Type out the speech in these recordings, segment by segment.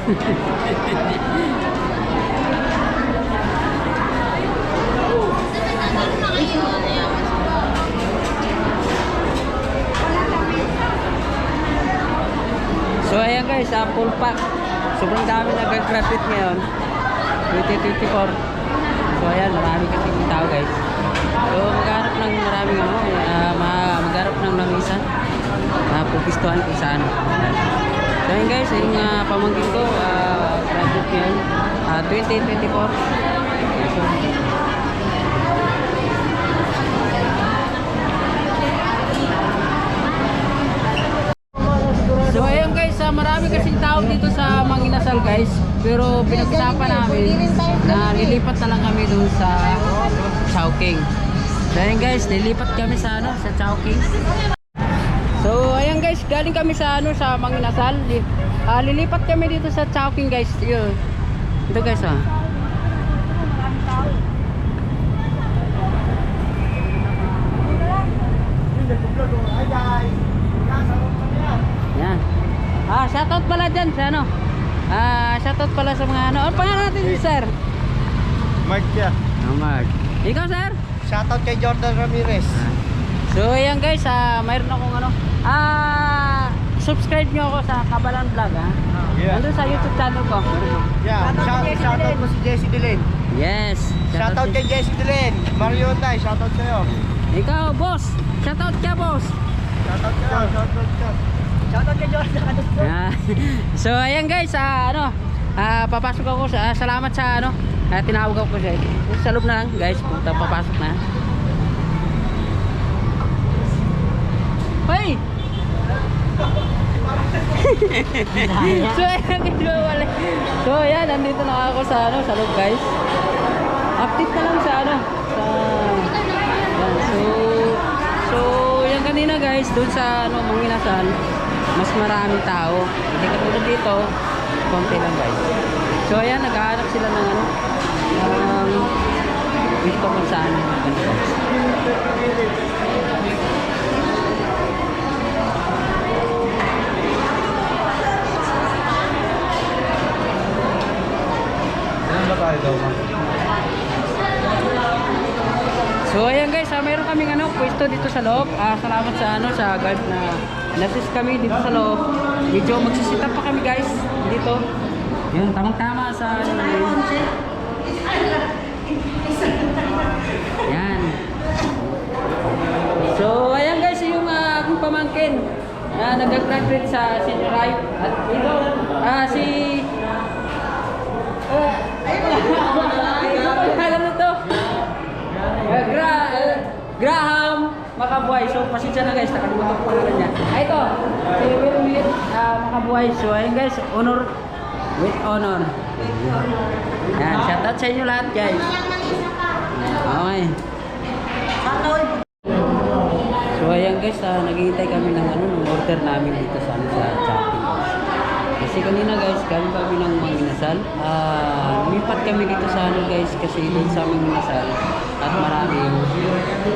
So ayan guys, sa full pack. Sobrang dami nag-graduate ngayon. 2024. So ayan, marami kasi yung tao guys. So maghanap ng maraming ano, uh, maghanap ng lamisan. Uh, pupistuhan kung saan. Ayan. So ayan guys, yung uh, pamangkin ko, uh, graduate ngayon. Uh, 2024. Ah, marami kasing tao dito sa Manginasal guys. Pero pinag-usapan namin na lilipat na lang kami dun sa Chowking. So guys, lilipat kami sa ano, sa Chowking. So guys, galing kami sa ano sa Manginasal. Ah, lilipat kami dito sa Chowking guys. Yun. Ito guys ah. Yan. Ah, shoutout pala dyan sa ano. Ah, shoutout pala sa mga ano. Ano pangalan natin sir? Mark ya. Ah, Mark. Ikaw sir? Shoutout kay Jordan Ramirez. So ayan guys, ah, mayroon akong ano. Ah, subscribe nyo ako sa Kabalan Vlog ha. Yeah. Nandun sa YouTube channel ko. Yeah, shout, shoutout mo si Jessie Delen. Yes. Shoutout kay Jessie Delen. Mario Tay, shoutout sa'yo. Ikaw, boss. Shoutout ka, boss. Shoutout ka. Shoutout ka. Kay Jordan. Ah, so ayan guys, ah, ano, ah, papasok ako sa ah, salamat sa ano, ah, tinawag ako siya. Sa loob na lang guys, punta papasok na. so ayan wala. So ayan, nandito na ako sa ano, sa loob guys. Update na lang sa ano, sa yan, so so yan kanina guys, doon sa ano, Manginasal, mas maraming tao. Hindi katulad dito, konti lang guys. So ayan, naghahanap sila ng ano, ng gusto kung saan ganito ma'am? So ayan guys, ah, mayroon kaming ano, pwesto dito sa loob. Ah, salamat sa ano sa guard na nasis kami dito sa loob. Medyo magsisita pa kami guys dito. Yun, tamang-tama sa ano. Yan. So ayan guys, yung uh, aking pamangkin na nag-graduate sa senior high. At ito, ah si Graham Makabuhay. So, pasensya na guys, nakalimutan ko pangalan niya. Ah, ito, si Wilmit uh, Makabuhay. So, ayun guys, honor with honor. Yan, shoutout sa inyo lahat guys. Okay. So, ayan guys, uh, naghihintay kami ng ano, ng order namin dito sa, sa. Kasi kanina guys, galing kami ng Manginasal. Ah, lumipat kami dito sa ano guys, kasi doon sa Manginasal at marami yung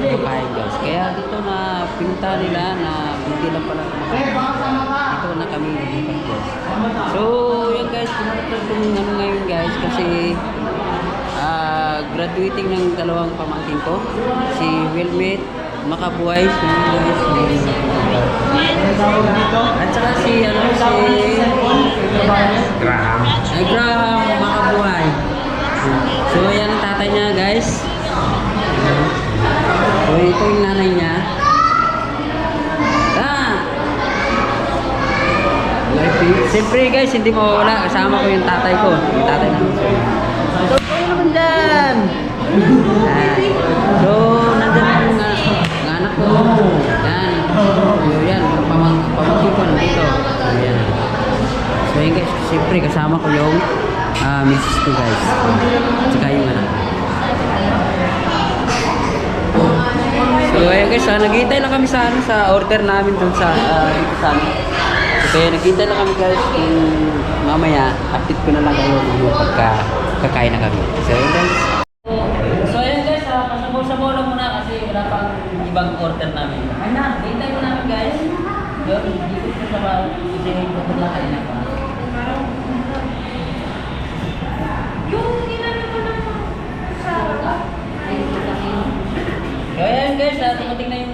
kumakain guys. Kaya dito na pinunta nila na hindi lang pala kumakain. Dito na kami lumipat guys. So, yan guys, pumunta itong ano ngayon guys, kasi ah, graduating ng dalawang pamangkin ko. Si Wilmit Makabuhay, si guys, si at saka si ano Graham Makabuhay. So, yan ang tatay niya, guys. So, ito yung nanay niya. Ah! Siyempre, guys, hindi mawawala. Kasama ko yung tatay ko. Yung tatay namin. So, kayo naman dyan! Ah. Kasama ko yung ah, misis ko guys. Tsaka yung anak. So ayun guys, ah, naghihintay lang kami sa ano, sa order namin dun sa ah, dito sa ano. So kaya naghihintay lang kami guys kung mamaya update ko na lang kayo kung pagka kakain na kami. So ayun guys. So ayun guys, uh, pasabaw-sabaw muna kasi wala pang ibang order namin. Ay na, hintay mo namin guys. Yun, dito ko sa ba, kasi pagka kain na pa. Ayan guys, ah, natin na yung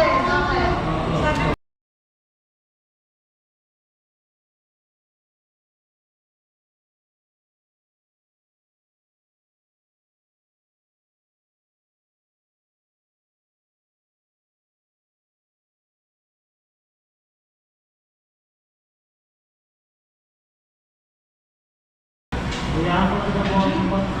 E a água da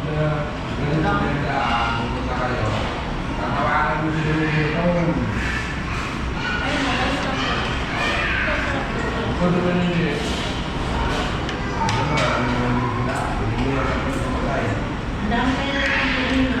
Pagsunod na nagaganda, pupunta kayo. Tatawagan mo si Domingo. Ako naman hindi. Ano ba, ano sila? Hindi mo na kapag kapatay. Nasinadong sa gulo mo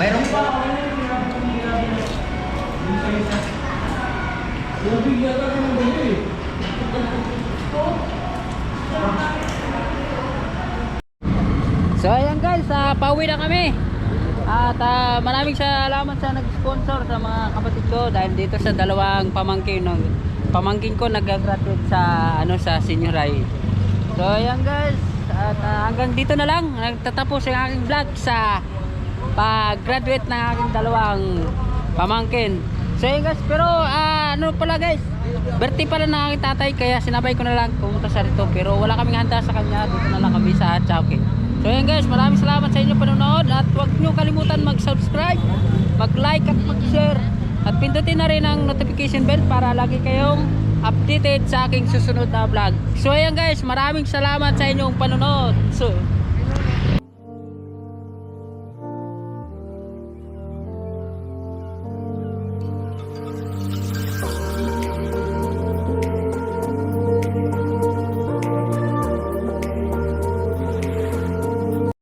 Mayroon pa. So ayan guys, uh, pauwi na kami. At ah, maraming salamat sa nag-sponsor sa mga kapatid ko dahil dito sa dalawang pamangkin ng pamangkin ko nag-graduate sa ano sa senior high. So ayan guys, at ah, hanggang dito na lang nagtatapos ang aking vlog sa pag-graduate ng aking dalawang pamangkin. So yun guys, pero ah, ano pala guys, birthday pala ng aking tatay kaya sinabay ko na lang pumunta sa rito pero wala kaming handa sa kanya, dito na lang kami sa Chowking. So yun guys, maraming salamat sa inyo panonood at huwag nyo kalimutan mag-subscribe, mag-like at mag-share at pindutin na rin ang notification bell para lagi kayong updated sa aking susunod na vlog. So ayan guys, maraming salamat sa inyong panonood. So,